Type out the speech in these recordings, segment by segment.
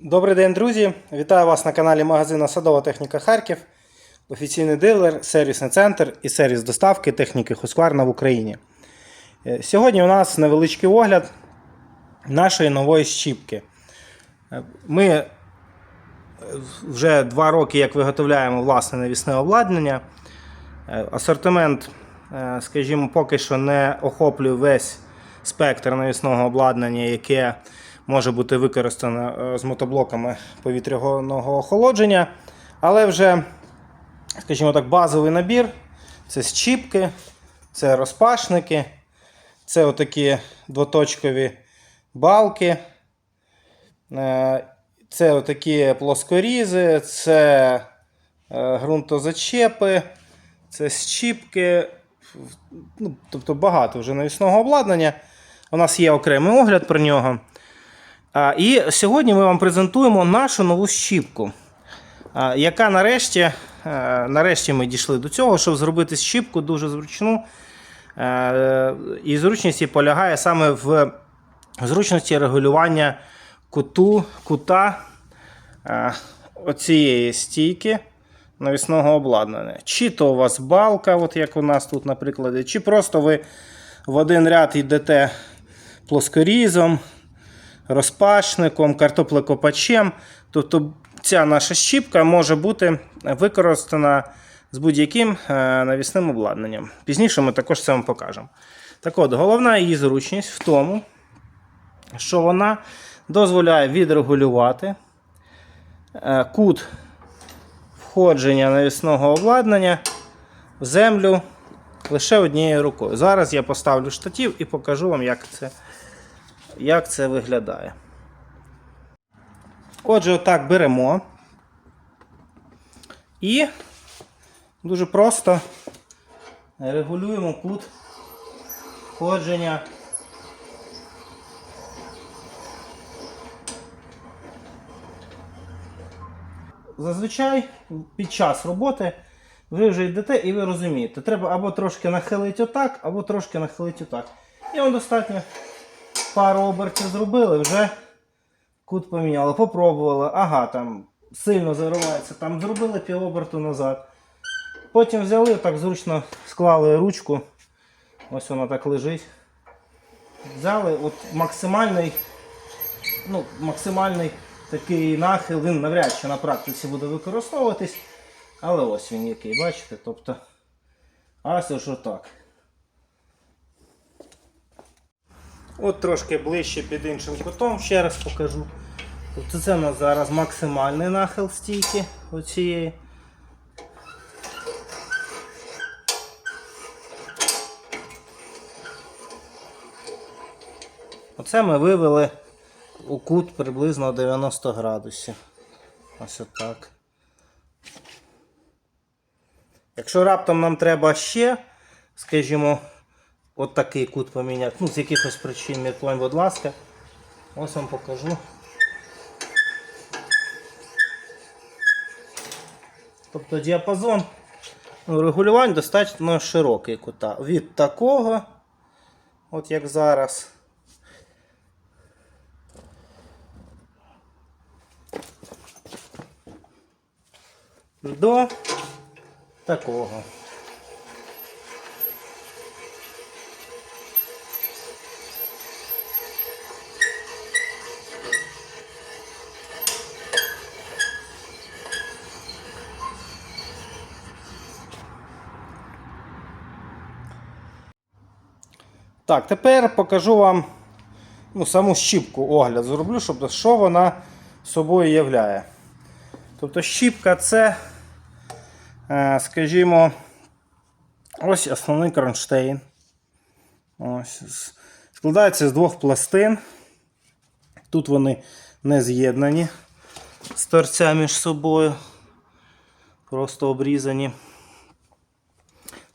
Добрий день, друзі! Вітаю вас на каналі магазину Садова техніка Харків, офіційний дилер, сервісний центр і сервіс доставки техніки Husqvarna в Україні. Е, Сьогодні у нас невеличкий огляд нашої нової щіпки. Е, Ми е, вже два роки як виготовляємо власне навісне обладнання. Асортимент, скажімо, поки що не охоплює весь спектр навісного обладнання, яке може бути використано е, з мотоблоками повітряного охолодження. Але вже, скажімо так, базовий набір це щіпки, це розпашники, це отакі двоточкові балки. Е, Це отакі плоскорізи, це е, ґрунтозачепи, це щіпки. Ну, тобто багато вже навісного обладнання. У нас є окремий огляд про нього. І сьогодні ми вам презентуємо нашу нову щіпку, яка нарешті, нарешті ми дійшли до цього, щоб зробити щіпку дуже зручну. І зручність полягає саме в зручності регулювання куту, кута оцієї стійки навісного обладнання. Чи то у вас балка, от як у нас тут, наприклад, чи просто ви в один ряд йдете плоскорізом, розпашником, картоплекопачем. Тобто ця наша щіпка може бути використана з будь-яким е, навісним обладнанням. Пізніше ми також це вам покажемо. Так от, головна її зручність в тому, що вона дозволяє відрегулювати е, кут входження навісного обладнання в землю лише однією рукою. Зараз я поставлю штатів і покажу вам, як це, як це виглядає. Отже, отак беремо і дуже просто регулюємо кут входження. Зазвичай під час роботи ви вже йдете і ви розумієте, треба або трошки нахилити отак, або трошки нахилити отак. І вам достатньо пару обертів зробили, вже кут поміняли, попробували, ага, там сильно заривається, там зробили півоберту назад. Потім взяли, так зручно склали ручку. Ось вона так лежить. Взяли от максимальний, ну, максимальний такий нахил, він навряд чи на практиці буде використовуватись. Але ось він який, бачите? Тобто, ось ось отак. От трошки ближче під іншим кутом, ще раз покажу. Тобто це у нас зараз максимальний нахил стійки оцієї. Оце ми вивели у кут приблизно 90 градусів. Ось отак. Якщо раптом нам треба ще, скажімо, от такий кут поміняти, ну, з якихось причин, міркуємо, будь ласка, ось вам покажу. Тобто діапазон регулювань достатньо широкий кута. Від такого, от як зараз. До такого. Так, тепер покажу вам ну, саму щіпку огляд зроблю, щоб що вона собою являє. Тобто щіпка це, е, скажімо, ось основний кронштейн. Ось. Складається з двох пластин. Тут вони не з'єднані з торця між собою. Просто обрізані.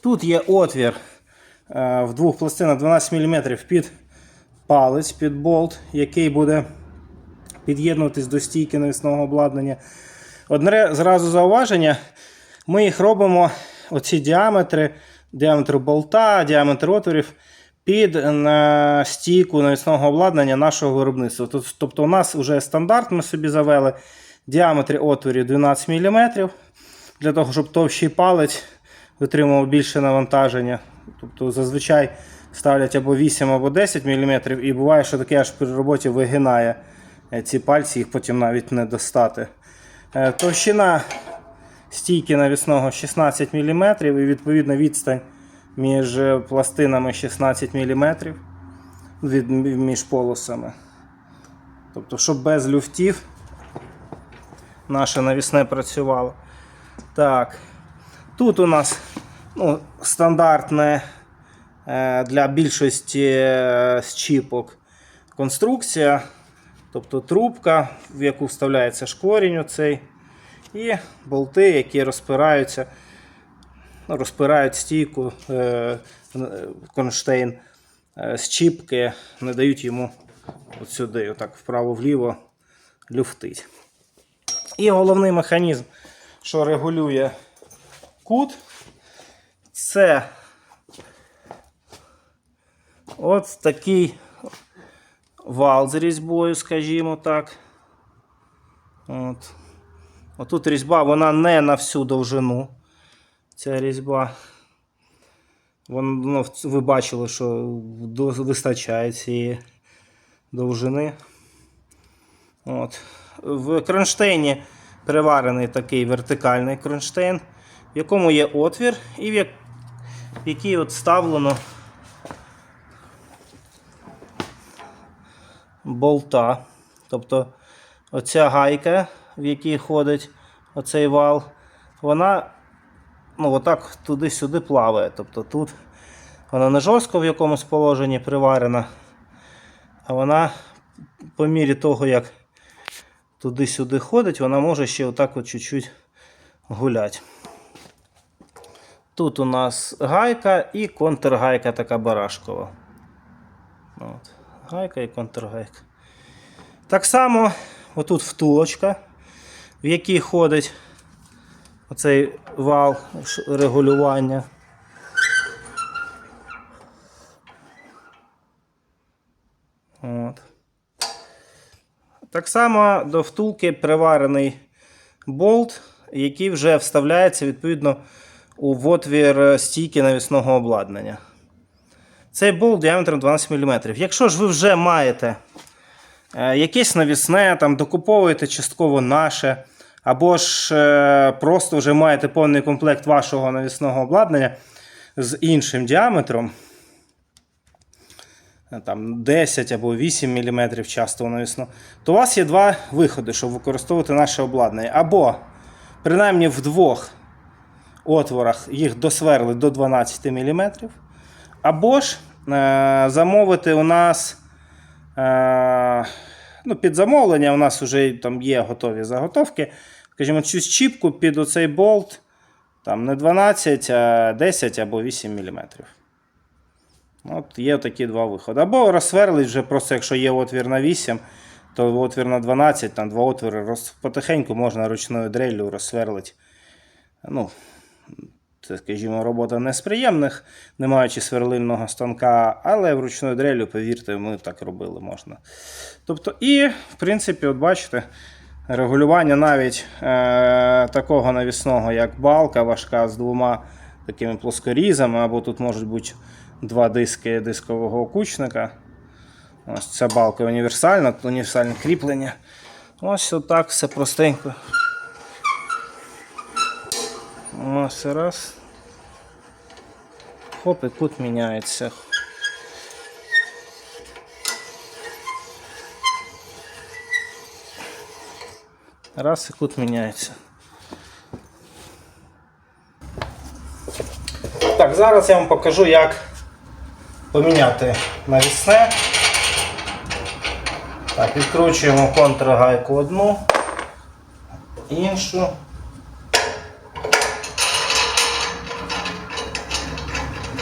Тут є отвір в двох пластинах 12 мм під палець, під болт, який буде під'єднуватись до стійки навісного обладнання. Одне зразу зауваження. Ми їх робимо, оці діаметри, діаметр болта, діаметр отворів під е, стійку навісного обладнання нашого виробництва. Тобто у нас вже стандарт ми собі завели діаметр отворів 12 мм, для того, щоб товщий палець витримував більше навантаження. Тобто зазвичай ставлять або 8, або 10 мм, і буває, що таке аж при роботі вигинає е, ці пальці, їх потім навіть не достати. Е, Товщина стійки навісного 16 мм і відповідно відстань між е, пластинами 16 мм від, між полосами. Тобто, щоб без люфтів наше навісне працювало. Так. Тут у нас ну, стандартне е, для більшості е, щіпок конструкція, тобто трубка, в яку вставляється шкорінь оцей, і болти, які розпираються, ну, розпирають стійку, е, е, кронштейн е, з чіпки, не дають йому от сюди, отак вправо-вліво люфтить. І головний механізм, що регулює кут, це от такий вал з різьбою, скажімо так. От. Отут різьба, вона не на всю довжину. Ця різьба. Вон, ну, ви бачили, що вистачає цієї довжини. От. В кронштейні приварений такий вертикальний кронштейн, в якому є отвір, і в як- який от вставлено болта. Тобто оця гайка, в якій ходить оцей вал, вона ну, отак туди-сюди плаває. Тобто тут вона не жорстко в якомусь положенні приварена, а вона по мірі того, як туди-сюди ходить, вона може ще отак от чуть-чуть гуляти. Тут у нас гайка і контргайка така барашкова. От. Гайка і контргайка. Так само отут втулочка, в якій ходить оцей вал регулювання. От. Так само до втулки приварений болт, який вже вставляється відповідно у отвір е, стійки навісного обладнання. Цей болт діаметром 12 мм. Якщо ж ви вже маєте е, якесь навісне, там, докуповуєте частково наше, або ж е, просто вже маєте повний комплект вашого навісного обладнання з іншим діаметром, там 10 або 8 мм часто навісно, то у вас є два виходи, щоб використовувати наше обладнання. Або, принаймні в двох отворах їх досверли до 12 мм. Або ж е, замовити у нас е, ну, під замовлення, у нас вже там є готові заготовки. Скажімо, цю щіпку під оцей болт там не 12, а 10 або 8 мм. От є такі два виходи. Або розсверлить вже просто, якщо є отвір на 8, то отвір на 12, там два отвори роз... потихеньку можна ручною дрелью розсверлити. Ну, це, скажімо, робота не з приємних, не маючи сверлильного станка, але вручною дрелю, повірте, ми так робили можна. Тобто, і, в принципі, от бачите, регулювання навіть е, такого навісного, як балка важка з двома такими плоскорізами, або тут можуть бути два диски дискового окучника. Ось ця балка універсальна, універсальне кріплення. Ось отак все простенько. Ось раз. Хоп, і кут міняється. Раз і кут міняється. Так, зараз я вам покажу, як поміняти навісне. Так, відкручуємо контргайку одну, іншу.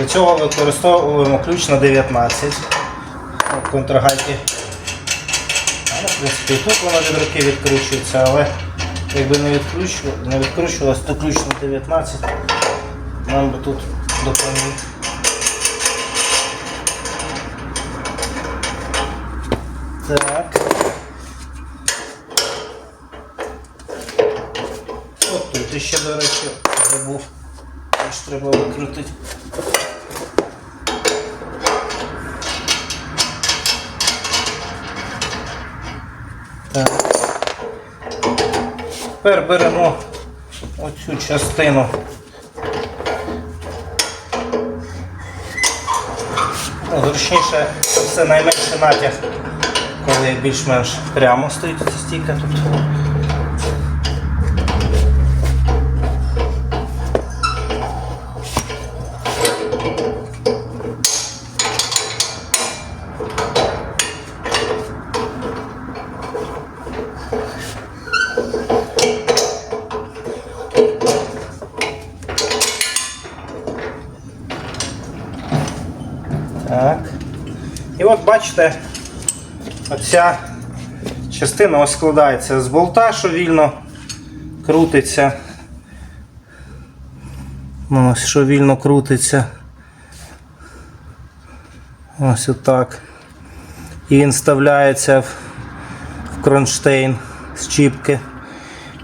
Для цього використовуємо ключ на 19 От контргайки. Але, в принципі, і тут воно від руки відкручується, але якби не, відкручу- не відкручувалось, то ключ на 19 нам би тут допоміг. Так. От тут іще, до речі, забув. Теж треба викрутити. Тепер беремо оцю частину. Ну, зручніше це найменший натяг, коли більш-менш прямо стоїть ця стійка тут. Бачите, оця частина ось складається з болта, що вільно крутиться. Ну, Ось що вільно крутиться. Ось отак. І він вставляється в, кронштейн з чіпки.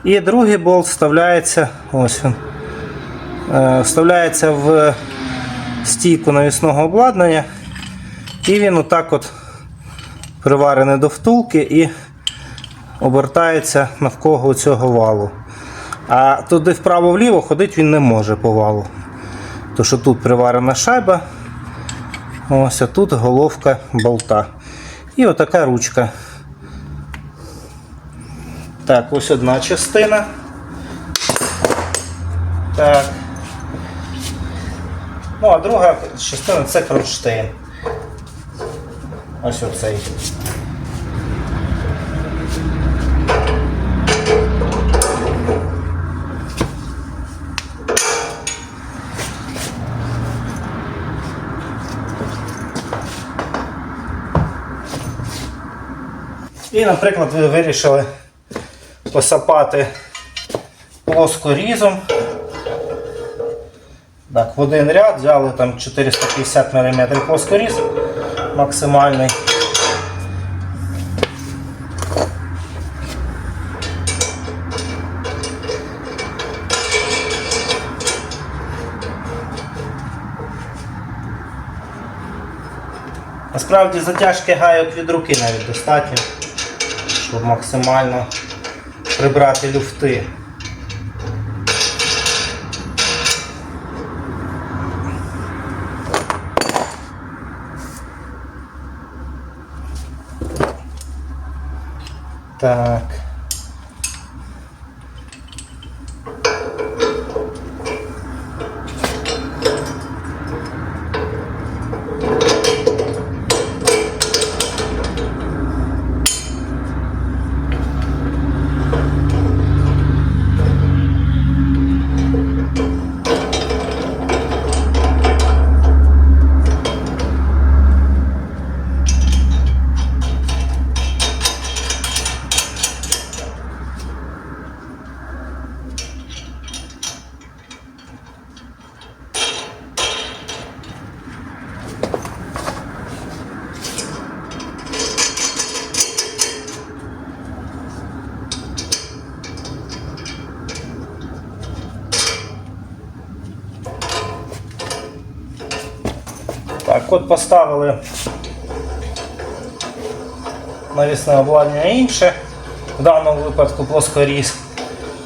І другий болт вставляється, ось він. е, Вставляється в стійку навісного обладнання. І він отак от приварений до втулки і обертається навколо цього валу. А туди вправо-вліво ходити він не може по валу. Тому що тут приварена шайба, ось а тут головка болта. І отака ручка. Так, ось одна частина. Так. Ну, а друга частина це кронштейн. Ось оцей. І, наприклад, ви вирішили посапати плоскорізом. Так, в один ряд взяли там 450 мм плоскоріз максимальний. Насправді затяжки гайок від руки навіть достатньо, щоб максимально прибрати люфти. Так. Так, от поставили навісне обладнання інше, в даному випадку плоскоріз.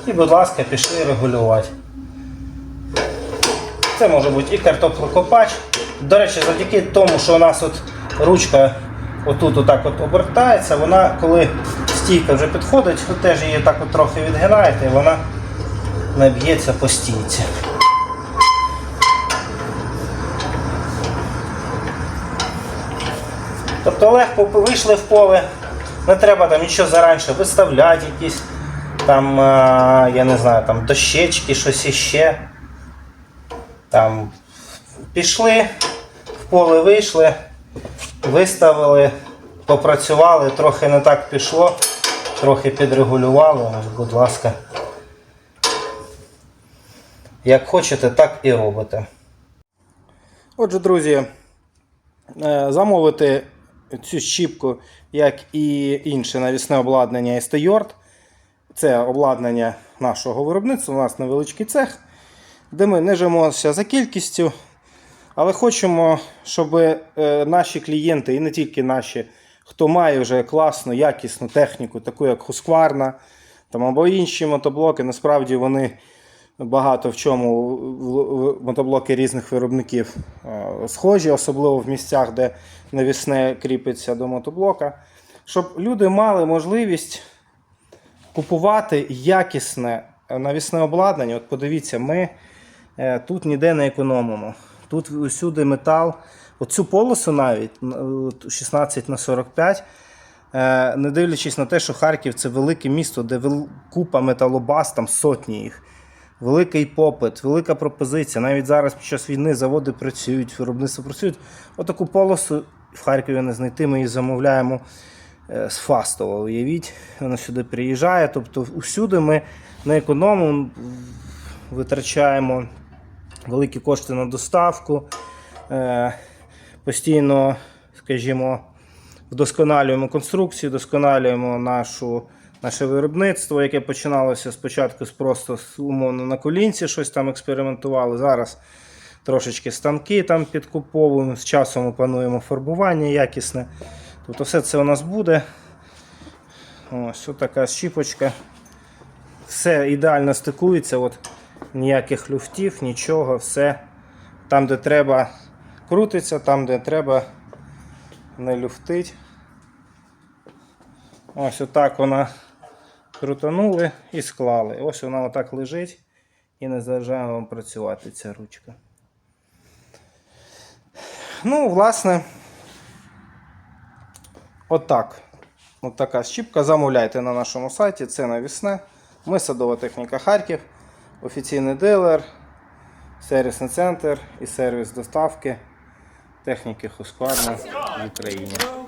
І, будь ласка, пішли регулювати. Це може бути і картоплокопач. До речі, завдяки тому, що у нас от ручка отут отак от обертається, вона коли стійка вже підходить, ви теж її так от трохи відгинаєте і вона не б'ється по стійці. Тобто легко вийшли в поле, не треба там нічого зараніше виставляти, якісь там, е, я не знаю, там дощечки, щось іще. Там пішли, в поле вийшли, виставили, попрацювали, трохи не так пішло, трохи підрегулювали, будь ласка. Як хочете, так і робите. Отже, друзі, е, замовити цю щіпку, як і інше навісне обладнання Esteyord. Це обладнання нашого виробництва. У нас невеличкий цех, де ми не жимося за кількістю, але хочемо, щоб е, наші клієнти, і не тільки наші, хто має вже класну, якісну техніку, таку як Husqvarna там, або інші мотоблоки, насправді вони багато в чому мотоблоки різних виробників е, схожі, особливо в місцях, де навісне кріпиться до мотоблока, щоб люди мали можливість купувати якісне навісне обладнання. От подивіться, ми е, тут ніде не економимо. Тут усюди метал. Оцю полосу навіть 16 на 45. е, Не дивлячись на те, що Харків це велике місто, де купа металобаз, там сотні їх. Великий попит, велика пропозиція. Навіть зараз під час війни заводи працюють, виробництва працюють. Отаку полосу в Харкові не знайти. Ми її замовляємо е, з Фастова. Уявіть, вона сюди приїжджає. Тобто усюди ми не економимо, витрачаємо великі кошти на доставку. Е, Постійно, скажімо, вдосконалюємо конструкцію, вдосконалюємо нашу, наше виробництво, яке починалося спочатку просто умовно на колінці, щось там експериментували. Зараз трошечки станки там підкуповуємо. З часом ми плануємо фарбування якісне. Тобто все це у нас буде. Ось така щіпочка. Все ідеально стикується. От, ніяких люфтів, нічого, все там, де треба, крутиться, там, де треба, не люфтить. Ось отак вона крутанули і склали. Ось вона отак лежить і не заважає вам працювати ця ручка. Ну, власне, отак. От така щіпка. Замовляйте на нашому сайті. Це навісне. Ми садова техніка Харків, офіційний дилер, сервісний центр і сервіс доставки техніки Husqvarna в Україні.